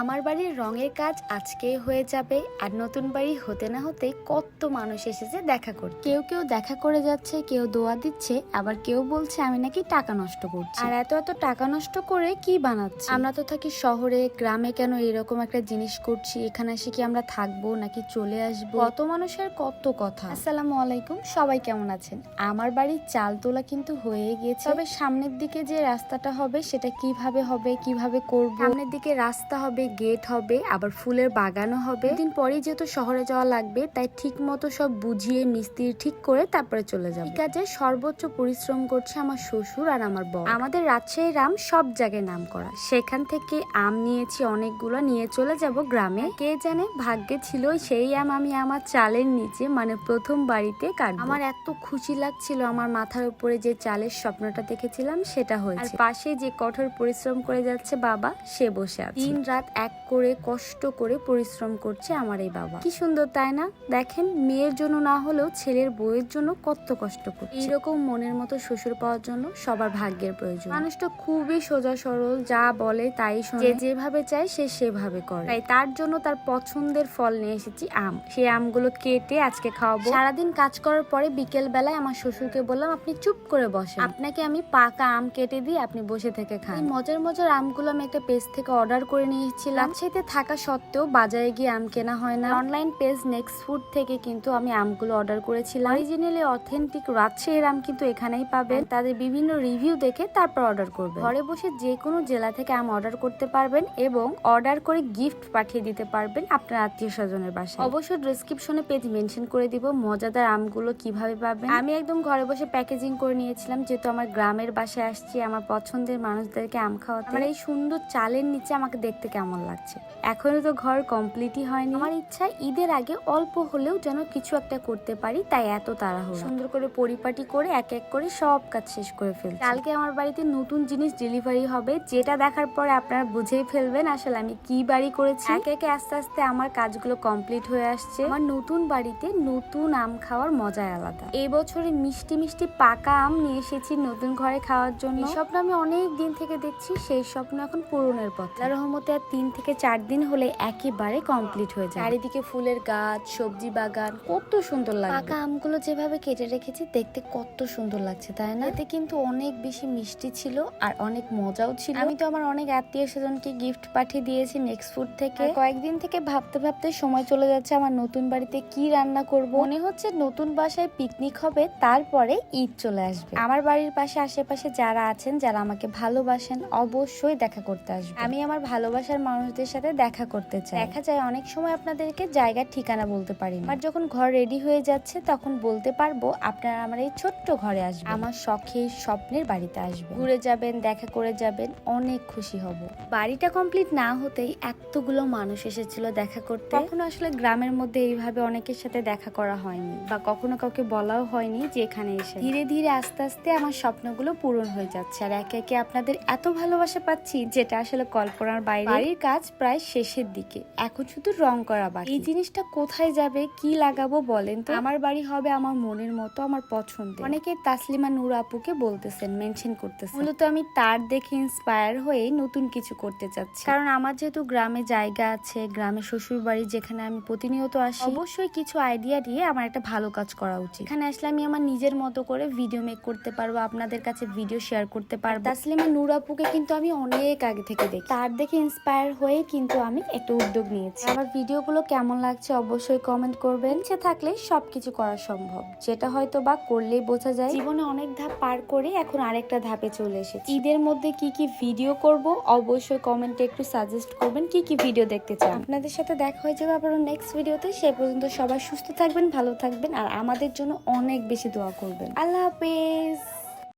আমার বাড়ির রঙের কাজ আজকে হয়ে যাবে, আর নতুন বাড়ি হতে না হতে কত মানুষ এসেছে দেখা করতে। কেউ কেউ দেখা করে যাচ্ছে, কেউ দোয়া দিচ্ছে, আবার কেউ বলছে আমি নাকি টাকা নষ্ট করছি। আর এত এত টাকা নষ্ট করে কি বানাচ্ছি? আমরা তো থাকি শহরে, গ্রামে কেন এরকম একটা জিনিস করছি? এখানে এসে কি আমরা থাকব নাকি চলে আসব? কত মানুষের কত কথা। আসসালামু আলাইকুম, সবাই কেমন আছেন? আমার বাড়ির চাল তোলা কিন্তু হয়ে গিয়েছে। তবে সামনের দিকে যে রাস্তাটা হবে, সেটা কীভাবে হবে, কীভাবে করব? সামনের দিকে রাস্তা হবে গেট হবে, আবার ফুলের বাগানও হবে। দিন পরেই যেহেতু শহরে যাওয়া লাগবে, তাই ঠিক মতো সব বুঝিয়ে, মিস্ত্রি ঠিক করে তারপরে চলে যাব। এই কাজে সর্বোচ্চ পরিশ্রম করছে আমার শ্বশুর আর আমার বর। আমাদের রাজশাহীর আম সব জায়গায় নাম করা সেখান থেকে আম নিয়েছি, অনেকগুলো নিয়ে চলে যাব গ্রামে। কে জানে, ভাগ্যে ছিল সেই আম আমি আমার চালের নিচে মানে প্রথম বাড়িতে কাটবো। আমার এত খুশি লাগছিল, আমার মাথার উপরে যে চালের স্বপ্নটা দেখেছিলাম, সেটা হয়েছে। পাশে যে কঠোর পরিশ্রম করে যাচ্ছে বাবা, সে বসে আছে। দিন রাত এক করে কষ্ট করে পরিশ্রম করছে আমার এই বাবা। কি সুন্দর, তাই না? দেখেন, মেয়ের জন্য না হলেও ছেলের বউয়ের জন্য কত কষ্ট করছে। এইরকম মনের মতো শ্বশুর পাওয়ার জন্য সবার ভাগ্যের প্রয়োজন। মানুষটা খুবই সোজা সরল, যা বলে তাই শোনে। যেভাবে চায়, সে সেভাবে করে। তাই তার জন্য তার পছন্দের ফল নিয়ে এসেছি, আম। সেই আমগুলো কেটে আজকে খাওয়াবো। সারাদিন কাজ করার পরে বিকেল বেলায় আমার শ্বশুরকে বললাম, আপনি চুপ করে বসেন। আপনাকে আমি পাকা আম কেটে দিই, আপনি বসে থেকে খান। মজার মজার আমগুলো আমি একটা পেজ থেকে অর্ডার করে নিয়েছিলাম রাজশাহীতে থাকা সত্ত্বেও বাজারে গিয়ে আম কেনা হয় না। অনলাইন পেজ নেক্সট ফুড থেকে কিন্তু আমি আমগুলো অর্ডার করেছিলাম। অরিজিনালি অথেন্টিক রাজশাহীর আম কিন্তু এখানেই পাবেন। তাদের বিভিন্ন রিভিউ দেখে তারপর অর্ডার করবেন। ঘরে বসে যে কোনো জেলা থেকে আম অর্ডার করতে পারবেন এবং অর্ডার করে গিফট পাঠিয়ে দিতে পারবেন আপনার আত্মীয় স্বজনের বাসায়। অবশ্যই ডিসক্রিপশনে পেজ মেনশন করে দিব মজাদার আমগুলো কীভাবে পাবেন। আমি একদম ঘরে বসে প্যাকেজিং করে নিয়েছিলাম, যেহেতু আমার গ্রামের বাসায় আসছি, আমার পছন্দের মানুষদেরকে আম খাওয়াতে। আমার এই সুন্দর চালের নিচে আমাকে দেখতে কেমন লাগছে? এখনও তো ঘর কমপ্লিটই হয়নি। আমার ইচ্ছা ঈদের আগে অল্প হলেও যেন কিছু একটা করতে পারি, তাই এত তাড়াহুড়ো। সুন্দর করে পরিপাটি করে এক এক করে সব কাজ শেষ করে ফেলছি। কালকে আমার বাড়িতে নতুন জিনিস ডেলিভারি হবে, যেটা দেখার পরে আপনারা বুঝেই ফেলবেন আসলে আমি কি বাড়ি করেছি। একে একে আস্তে আস্তে আমার কাজগুলো কমপ্লিট হয়ে আসছে। আমার নতুন বাড়িতে নতুন আম খাওয়ার মজাই আলাদা। এই বছরে মিষ্টি মিষ্টি পাকা আম নিয়ে এসেছি নতুন ঘরে খাওয়ার জন্য। স্বপ্ন আমি অনেক দিন থেকে দেখছি, সেই স্বপ্ন এখন পূরণের পথ। রহমতে আর তিন থেকে চার দিন হলে একেবারে কমপ্লিট হয়ে যায় চারিদিকে ফুলের গাছ সবজি বাগান কত সুন্দর লাগে পাকা আমগুলো যেভাবে কেটে রেখেছি দেখতে কত সুন্দর লাগছে তাই না? এতে কিন্তু অনেক বেশি মিষ্টি ছিল আর অনেক মজাও ছিল। আমি তো আমার অনেক আত্মীয় স্বজনকে গিফট পাঠিয়ে দিয়েছি নেক্সট ফুড থেকে। কয়েকদিন থেকে ভাবতে ভাবতে সময় চলে যাচ্ছে আমার নতুন বাড়িতে কি রান্না করব। মনে হচ্ছে নতুন বাসায় পিকনিক হবে তারপরে ঈদ চলে আসবে। আমার বাড়ির পাশে আশেপাশে যারা আছেন যারা আমাকে ভালোবাসেন অবশ্যই দেখা করতে আসবে। আমি আমার ভালোবাসার মানুষদের সাথে দেখা করতে চাই দেখা যায় অনেক সময় আপনাদেরকে জায়গার ঠিকানা বলতে পারি। আর যখন ঘর রেডি হয়ে যাচ্ছে তখন বলতে পারব আপনারা আমার এই ছোট্ট ঘরে আসবেন। আমার শখের স্বপ্নের বাড়িতে আসবেন। ঘুরে যাবেন দেখা করে যাবেন অনেক খুশি হব। বাড়িটা কমপ্লিট না হতেই এতগুলো মানুষ এসেছিল দেখা করতে। কখনো আসলে গ্রামের মধ্যে এইভাবে অনেকের সাথে দেখা করা হয়নি বা কখনো কাউকে বলাও হয়নি যে এখানে এসে। ধীরে ধীরে আস্তে আস্তে আমার স্বপ্নগুলো পূরণ হয়ে যাচ্ছে। আর একে একে আপনাদের এত ভালোবাসা পাচ্ছি যেটা আসলে কল্পনার বাইরে। বাড়ির কাজ প্রায় শেষের দিকে। এখন শুধু রং করা বাকি। এই জিনিসটা কোথায় যাবে, কি লাগাবো বলেন তো? আমার বাড়ি হবে আমার মনের মতো, আমার পছন্দ অনেকে তাসলিমা নূর আপুকে বলতেছেন, মেনশন করতেছেন। মূলত আমি তার দেখে ইন্সপায়ার হয়ে নতুন কিছু করতে চাচ্ছি। কারণ আমার যেহেতু গ্রামে জায়গা আছে গ্রামে শ্বশুর বাড়ি যেখানে আমি প্রতিনিয়ত আসি, অবশ্যই কিছু আইডিয়া দিয়ে আমার একটা ভালো কাজ করা উচিত। এখানে আসলে আমি আমার নিজের মতো করে ভিডিও মেক করতে পারব, আপনাদের কাছে ভিডিও শেয়ার করতে পারব। তাসলিমা নূর আপুকে কিন্তু আমি অনেক আগে থেকে দেখি। তার দেখে ইন্সপায়ার হয়ে কিন্তু আমি একটা উদ্যোগ নিয়েছি। আমার ভিডিওগুলো কেমন লাগছে অবশ্যই কমেন্ট করবেন। ইচ্ছে থাকলে সবকিছু করা সম্ভব। যেটা হয়তো বা করলেই বোঝা যায়। জীবনে অনেক ধাপ পার করে এখন আরেকটা ধাপে চলে এসেছি। ঈদের মধ্যে কি কি ভিডিও করব অবশ্যই কমেন্টে একটু সাজেস্ট করবেন। কি কি ভিডিও দেখতে চান? আপনাদের সাথে দেখা হয়ে যাবে আবার নেক্সট ভিডিওতে সে পর্যন্ত সবাই সুস্থ থাকবেন ভালো থাকবেন। আর আমাদের জন্য অনেক বেশি দোয়া করবেন। আল্লাহ হাফেজ।